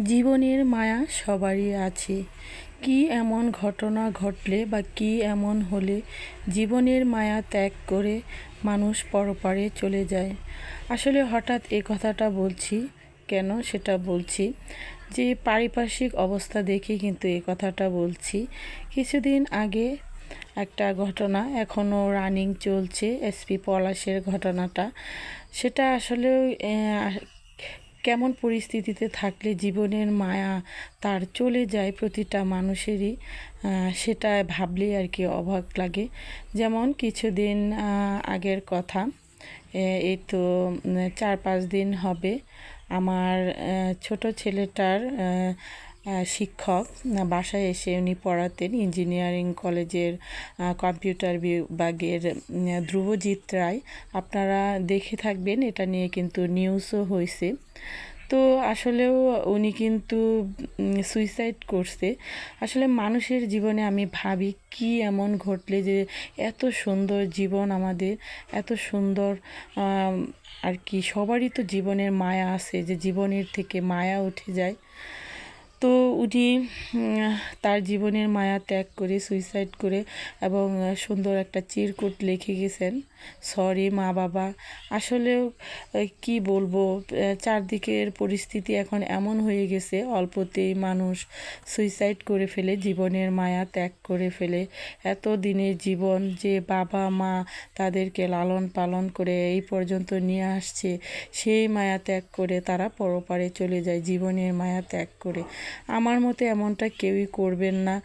জীবনের মায়া সবারই আছে। কি এমন ঘটনা ঘটলে বা কি এমন হলে জীবনের মায়া ত্যাগ করে মানুষ পরপারে চলে যায়? আসলে হঠাৎ এ কথাটা বলছি, কেন সেটা বলছি? যে পারিপার্শ্বিক অবস্থা দেখে কিন্তু এ কথাটা বলছি। কিছুদিন আগে একটা ঘটনা এখনও রানিং চলছে এসপি পলাশের ঘটনাটা। সেটা আসলে কেমন পরিস্থিতিতে থাকলে জীবনের মায়া তার চলে যায় প্রতিটা মানুষেরই সেটা ভাবলে আর কি অবাক লাগে। যেমন কিছুদিন আগের কথা এই তো চার পাঁচ দিন হবে। আমার ছোট ছেলেটার শিক্ষক বাসায় এসে উনি পড়াতেন ইঞ্জিনিয়ারিং কলেজের কম্পিউটার বিভাগের ধ্রুবজিৎ রায়। আপনারা দেখে থাকবেন, এটা নিয়ে কিন্তু নিউজও হয়েছে তো আসলেও উনি কিন্তু সুইসাইড করছে। আসলে মানুষের জীবনে আমি ভাবি, কি এমন ঘটলে যে এত সুন্দর জীবন আমাদের, এত সুন্দর আর কি, সবারই তো জীবনের মায়া আছে যে জীবনের থেকে মায়া উঠে যায়। তো উনি তার জীবনের মায়া ত্যাগ করে সুইসাইড করে এবং সুন্দর একটা চিরকুট লিখে গেছেন সরি মা বাবা। আসলেও কি বলব চারদিকের পরিস্থিতি এখন এমন হয়ে গেছে, অল্পতেই মানুষ সুইসাইড করে ফেলে, জীবনের মায়া ত্যাগ করে ফেলে। এত দিনের জীবন যে বাবা, মা তাদেরকে লালন পালন করে এই পর্যন্ত নিয়ে আসছে, সেই মায়া ত্যাগ করে তারা পরপারে চলে যায়, জীবনের মায়া ত্যাগ করে। আমার মতে এমনটা কেউই করবেন না।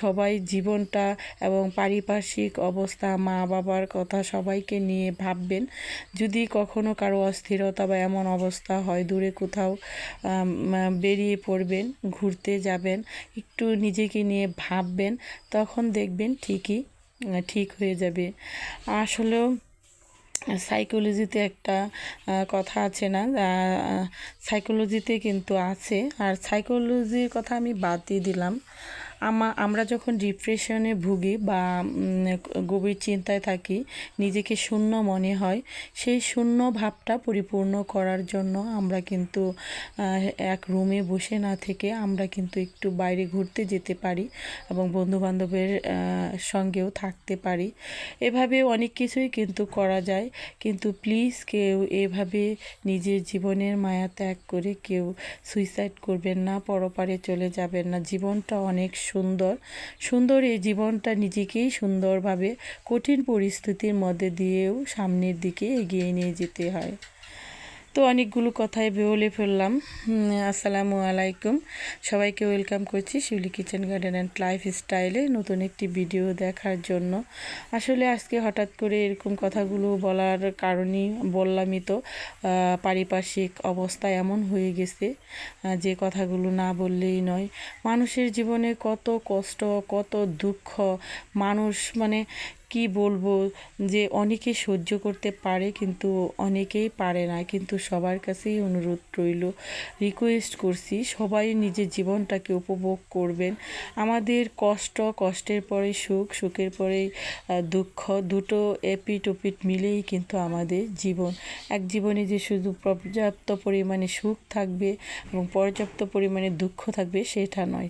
সবাই জীবনটা এবং পারিপার্শ্বিক অবস্থা, মা বাবার কথা সবাইকে নিয়ে ভাববেন। যদি কখনো কারও অস্থিরতা বা এমন অবস্থা হয়, দূরে কোথাও বেরিয়ে পড়বেন, ঘুরতে যাবেন, একটু নিজেকে নিয়ে ভাববেন, তখন দেখবেন ঠিকই ঠিক হয়ে যাবে। আসলেও সাইকোলজিতে একটা কথা আছে না সাইকোলজিতে কিন্তু আছে। আর সাইকোলজির কথা আমি বাদ দিয়ে দিলাম। আমা, আমরা যখন ডিপ্রেশনে ভুগি বা গভীর চিন্তায় থাকি, নিজেকে শূন্য মনে হয়, সেই শূন্য ভাবটা পরিপূর্ণ করার জন্য আমরা কিন্তু এক রুমে বসে না থেকে আমরা কিন্তু একটু বাইরে ঘুরতে যেতে পারি এবং বন্ধুবান্ধবের সঙ্গেও থাকতে পারি। এভাবে অনেক কিছুই কিন্তু করা যায়, কিন্তু প্লিজ কেউ এভাবে নিজের জীবনের মায়া ত্যাগ করে কেউ সুইসাইড করবেন না, পরপারে চলে যাবেন না। জীবনটা অনেক সুন্দর। সুন্দর এই জীবনটা নিজেকেই সুন্দরভাবে কঠিন পরিস্থিতির মধ্যে দিয়েও সামনের দিকে এগিয়ে নিয়ে যেতে হয়। তো অনেকগুলো কথাই বলে ফেললাম। আসসালামু আলাইকুম। সবাইকে ওয়েলকাম করছি Shiuli kitchen garden and life স্টাইলে নতুন একটি ভিডিও দেখার জন্য। আসলে আজকে হঠাৎ করে এরকম কথাগুলো বলার কারণেই বললামই তো পারিপার্শ্বিক অবস্থা এমন হয়ে গেছে যে কথাগুলো না বললেই নয়। মানুষের জীবনে কত কষ্ট, কত দুঃখ, মানুষ মানে কি বলব, যে অনেকে সহ্য করতে পারে কিন্তু অনেকেই পারে না। কিন্তু সবার কাছেই অনুরোধ রইল রিকোয়েস্ট করছি সবাই নিজের জীবনটাকে উপভোগ করবেন। আমাদের কষ্ট, কষ্টের পরে সুখ, সুখের পরে দুঃখ দুটো এপিট ওপিট মিলেই কিন্তু আমাদের জীবন। এক জীবনে যে শুধু পর্যাপ্ত পরিমাণে সুখ থাকবে এবং পর্যাপ্ত পরিমাণে দুঃখ থাকবে সেটা নয়।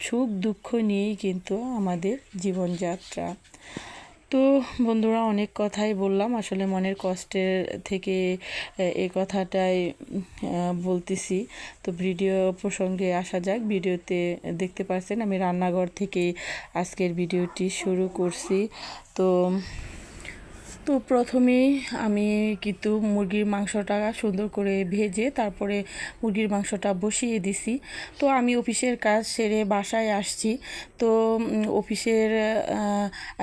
সুখ, দুঃখ নিয়েই কিন্তু আমাদের জীবনযাত্রা। তো বন্ধুরা অনেক কথাই বললাম। আসলে মনের কষ্টের থেকে এই কথাটাই বলতেছি। তো ভিডিও প্রসঙ্গে আসা যাক। ভিডিওতে দেখতে পাচ্ছেন আমি রান্নাঘর থেকে আজকের ভিডিওটি শুরু করছি। তো তো প্রথমেই আমি কিন্তু মুরগির মাংসটা সুন্দর করে ভেজে তারপরে মুরগির মাংসটা বসিয়ে দিছি। তো আমি অফিসের কাজ সেরে বাসায় আসছি। তো অফিসের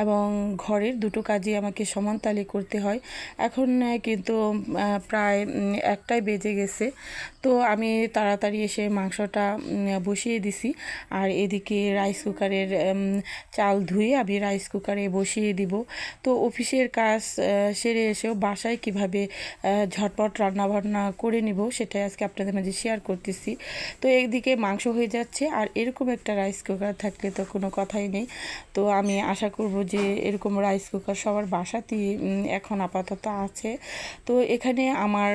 এবং ঘরের দুটো কাজই আমাকে সমানতালে করতে হয়। এখন কিন্তু প্রায় একটাই বেজে গেছে। তো আমি তাড়াতাড়ি এসে মাংসটা বসিয়ে দিছি। আর এদিকে রাইস কুকারের চাল ধুয়ে আমি রাইস কুকারে বসিয়ে দিব। তো অফিসের কাজ সেরে এসেও বাসায় কীভাবে ঝটপট রান্নাবান্না করে নিব সেটাই আজকে আপনাদের মাঝে শেয়ার করতেছি। তো একদিকে মাংস হয়ে যাচ্ছে আর এরকম একটা রাইস কুকার থাকলে তো কোনো কথাই নেই। তো আমি আশা করব যে এরকম রাইস কুকার সবার বাসাতেই এখন আপাতত আছে। তো এখানে আমার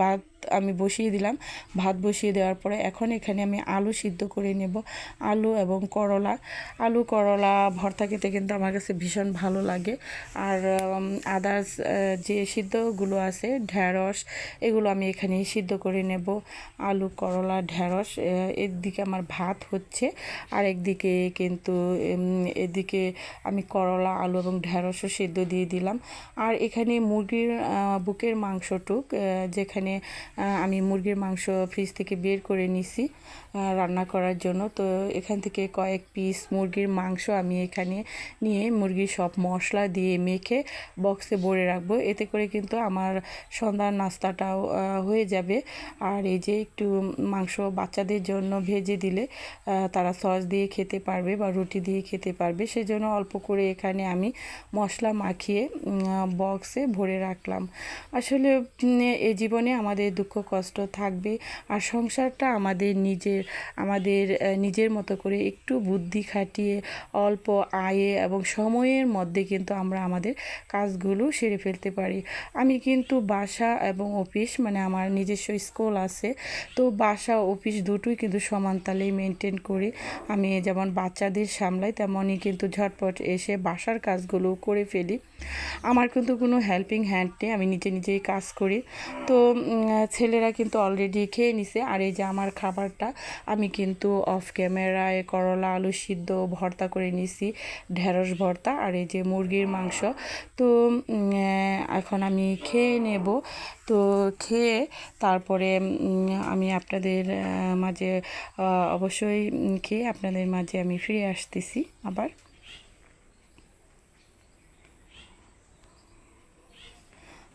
বাদ আমি বসিয়ে দিলাম। ভাত বসিয়ে দেওয়ার পরে এখন এখানে আমি আলু সিদ্ধ করে নেব। আলু এবং করলা। আলু, করলা, ভর্তা খেতে কিন্তু আমার কাছে ভীষণ ভালো লাগে। আর আদার্স যে সিদ্ধগুলো আছে, ঢ্যাঁড়স, এগুলো আমি এখানে সিদ্ধ করে নেব। আলু, করলা, ঢ্যাঁড়স এর দিকে আমার ভাত হচ্ছে। আর একদিকে কিন্তু এদিকে আমি করলা, আলু এবং ঢ্যাঁড়সও সিদ্ধ দিয়ে দিলাম। আর এখানে মুরগির বুকের মাংসটুক যেখানে আমি মুরগির মাংস ফ্রিজ থেকে বের করে নিছি রান্না করার জন্য। তো এখান থেকে কয়েক পিস মুরগির মাংস আমি এখানে নিয়ে মুরগির সব মশলা দিয়ে মেখে বক্সে ভরে রাখব। এতে করে কিন্তু আমার সন্ধ্যার নাস্তাটাও হয়ে যাবে। আর এই যে একটু মাংস বাচ্চাদের জন্য ভেজে দিলে তারা সস দিয়ে খেতে পারবে বা রুটি দিয়ে খেতে পারবে। সেজন্য অল্প করে এখানে আমি মশলা মাখিয়ে বক্সে ভরে রাখলাম। আসলে এ জীবনে আমাদের দুঃখ, কষ্ট থাকবে। আর সংসারটা আমাদের নিজের আমাদের নিজের মতো করে একটু বুদ্ধি খাটিয়ে, অল্প আয়ে এবং সময়ের মধ্যে কিন্তু আমরা আমাদের কাজগুলো সেরে ফেলতে পারি। আমি কিন্তু বাসা এবং অফিস মানে আমার নিজস্ব স্কুল আছে, তো বাসা, অফিস দুটোই কিন্তু সমান তালেই মেনটেন করি আমি যেমন বাচ্চাদের সামলাই, তেমনই কিন্তু ঝটপট এসে বাসার কাজগুলো করে ফেলি। আমার কিন্তু কোনো হেল্পিং হ্যান্ড নেই, আমি নিজে নিজেই কাজ করি। তো ছেলেরা কিন্তু অলরেডি খেয়ে নিছে। আর এই যে আমার খাবারটা, আমি কিন্তু অফ ক্যামেরায় করলা, আলু সিদ্ধ ভর্তা করে নিছি, ঢেঁড়স ভর্তা আর এই যে মুরগির মাংস। তো এখন আমি খেয়ে নেব। তো, খেয়ে তারপরে আমি আপনাদের মাঝে অবশ্যই খেয়ে আপনাদের মাঝে আমি ফিরে আসতেছি আবার।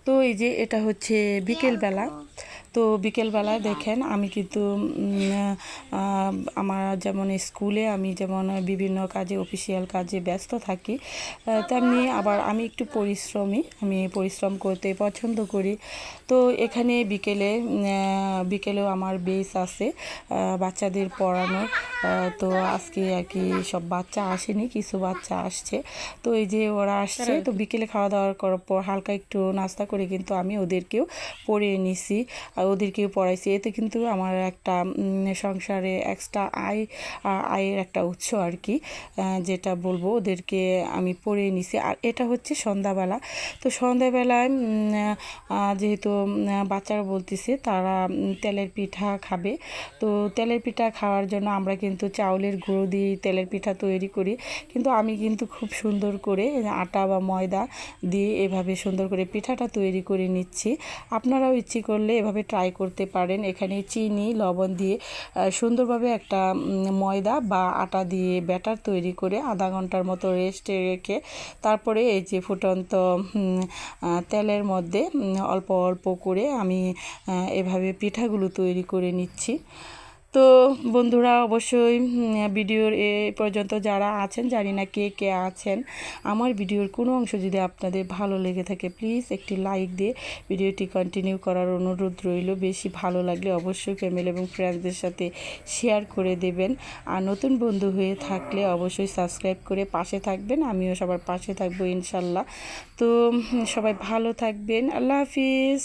তো এই যে এটা হচ্ছে বিকেলবেলা। তো বিকেলবেলায় দেখেন, আমি কিন্তু আমার যেমন স্কুলে আমি যেমন বিভিন্ন কাজে অফিসিয়াল কাজে ব্যস্ত থাকি তেমনি আবার আমি একটু পরিশ্রমী, আমি পরিশ্রম করতে পছন্দ করি। তো এখানে বিকেলে বিকেলেও আমার বেস আছে বাচ্চাদের পড়ানোর তো আজকে আর কি সব বাচ্চা আসেনি, কিছু বাচ্চা আসছে। তো এই যে ওরা আসছে, তো বিকেলে খাওয়া দাওয়ার করার পর হালকা একটু নাস্তা করে কিন্তু আমি ওদেরকেও পড়িয়ে নিছি। ওদেরকেও পড়াইছি। এতে কিন্তু আমার একটা সংসারে এক্সট্রা আয় আয়ের একটা উৎস আর কি যেটা বলব ওদেরকে আমি পড়িয়ে নিছি। আর এটা হচ্ছে সন্ধ্যাবেলা। তো সন্ধ্যাবেলায় যেহেতু বাচ্চারা বলতেছে তারা তেলের পিঠা খাবে। তো তেলের পিঠা খাওয়ার জন্য আমরা কিন্তু চাউলের গুঁড়ো দিয়ে তেলের পিঠা তৈরি করি। কিন্তু আমি কিন্তু খুব সুন্দর করে আটা বা ময়দা দিয়ে এভাবে সুন্দর করে পিঠাটা তৈরি করে নিচ্ছি। আপনারাও ইচ্ছে করলে এভাবে ট্রাই করতে পারেন। এখানে চিনি, লবণ দিয়ে সুন্দরভাবে একটা ময়দা বা আটা দিয়ে ব্যাটার তৈরি করে আধা ঘণ্টার মতো রেস্টে রেখে তারপরে এই যে ফুটন্ত তেলের মধ্যে অল্প অল্প করে আমি এভাবে পিঠাগুলো তৈরি করে নিচ্ছি। তো বন্ধুরা অবশ্যই ভিডিওর এ পর্যন্ত যারা আছেন, জানি না কে কে আছেন, আমার ভিডিওর কোনো অংশ যদি আপনাদের ভালো লেগে থাকে প্লিজ একটি লাইক দিয়ে ভিডিওটি কন্টিনিউ করার অনুরোধ রইল। বেশি ভালো লাগলে অবশ্যই ফ্যামিলি এবং ফ্রেন্ডসদের সাথে শেয়ার করে দেবেন। আর নতুন বন্ধু হয়ে থাকলে অবশ্যই সাবস্ক্রাইব করে পাশে থাকবেন। আমিও সবার পাশে থাকব ইনশাল্লাহ। তো সবাই ভালো থাকবেন। আল্লাহ হাফিজ।